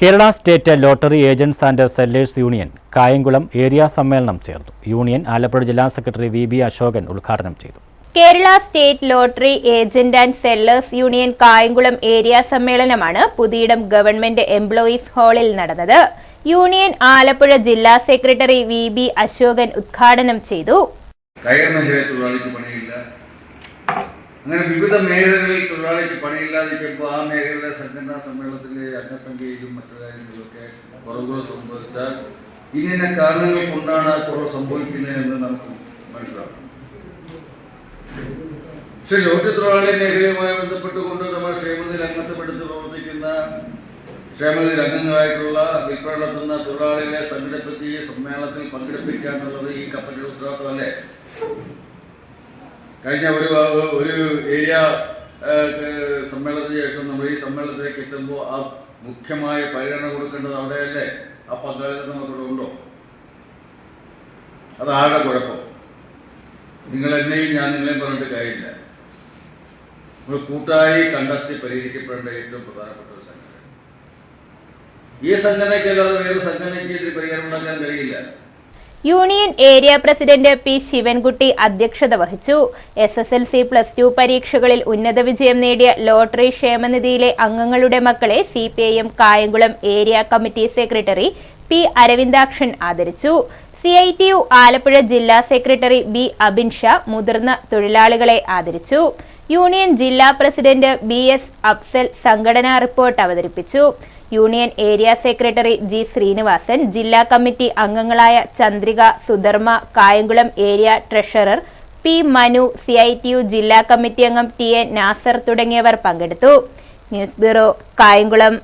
Kerala state lottery agents and sellers union Kayamkulam area സമ്മേളനം ചേർന്നു. Union Alappuzha ജില്ലാ secretary V B Ashokan ഉദ്ഘാടനം ചെയ്തു. Kerala state lottery agent and sellers union Kayamkulam area സമ്മേളനമാണ് Puthiyidam government employees ഹാളിൽ നടന്നത്. യൂണിയൻ ആലപ്പുഴ ജില്ലാ സെക്രട്ടറി വി ബി അശോകൻ ഉദ്ഘാടനം ചെയ്തു. അങ്ങനെ വിവിധ മേഖലകളിൽ തൊഴിലാളിക്ക് പണിയില്ലാതിരിക്കുമ്പോൾ ആ മേഖലയിലെ സംഘടനാ സമ്മേളനത്തിലെ അംഗസംഖ്യയിലും മറ്റു കാര്യങ്ങളിലൊക്കെ കുറവുകൾ സംഭവിച്ചാൽ ഇന്ന കാരണങ്ങൾ കൊണ്ടാണ് ആ കുറവ് സംഭവിക്കുന്നതെന്ന് നമുക്ക് മനസ്സിലാക്കണം പക്ഷെ ലോട്ടറി തൊഴിലാളി മേഖലയുമായി ബന്ധപ്പെട്ടുകൊണ്ട് നമ്മൾ ക്ഷേമനിധി അംഗത്വമെടുത്ത് പ്രവർത്തിക്കുന്ന ക്ഷേമനിധി അംഗങ്ങളായിട്ടുള്ള വിൽപ്പന നടത്തുന്ന തൊഴിലാളികളെ സംഘടിപ്പിച്ച് സമ്മേളനത്തിൽ പങ്കെടുപ്പിക്കുക ഈ കപ്പലിന്റെ ഉത്തരവാദിത്തമല്ലേ കഴിഞ്ഞ ഒരു ഒരു ഏരിയ സമ്മേളനത്തിന് ശേഷം നമ്മൾ ഈ സമ്മേളനത്തിലേക്ക് എത്തുമ്പോൾ ആ മുഖ്യമായ പരിഗണന കൊടുക്കേണ്ടത് അവിടെയല്ലേ? ആ പങ്കാളിത്തം നമുക്കിവിടെ ഉണ്ടോ അത് കുഴപ്പം? നിങ്ങൾ എന്നെയും ഞാൻ നിങ്ങളെയും പറഞ്ഞിട്ട് കാര്യമില്ല. നമ്മൾ കൂട്ടായി കണ്ടെത്തി പരിഹരിക്കപ്പെടേണ്ട ഏറ്റവും പ്രധാനപ്പെട്ട ഒരു സംഘടന. ഈ സംഘടനയ്ക്കല്ലാതെ വേറെ സംഘടനയ്ക്ക് ഇതിൽ പരിഹാരം ഉണ്ടാക്കാൻ കഴിയില്ല. Union area president P Sivankutty അധ്യക്ഷത വഹിച്ചു. S S L C plus two പരീക്ഷകളിൽ ഉന്നത വിജയം നേടിയ ലോട്ടറി ക്ഷേമനിധിയിലെ അംഗങ്ങളുടെ മക്കളെ C P I M Kayamkulam area committee secretary P Aravindakshan ആദരിച്ചു. C I T U Alappuzha ജില്ലാ സെക്രട്ടറി ബി അബിൻ ഷാ മുതിർന്ന തൊഴിലാളികളെ ആദരിച്ചു. യൂണിയൻ ജില്ലാ പ്രസിഡന്റ് ബി എസ് അഫ്സൽ സംഘടനാ റിപ്പോർട്ട് അവതരിപ്പിച്ചു. Union area secretary G Sreenivasan ജില്ലാ കമ്മിറ്റി അംഗങ്ങളായ Chandrika Sudharma Kayamkulam area treasurer P Manu C I T U ജില്ലാ കമ്മിറ്റി അംഗം ടി എ നാസർ തുടങ്ങിയവർ പങ്കെടുത്തു. News bureau Kayamkulam.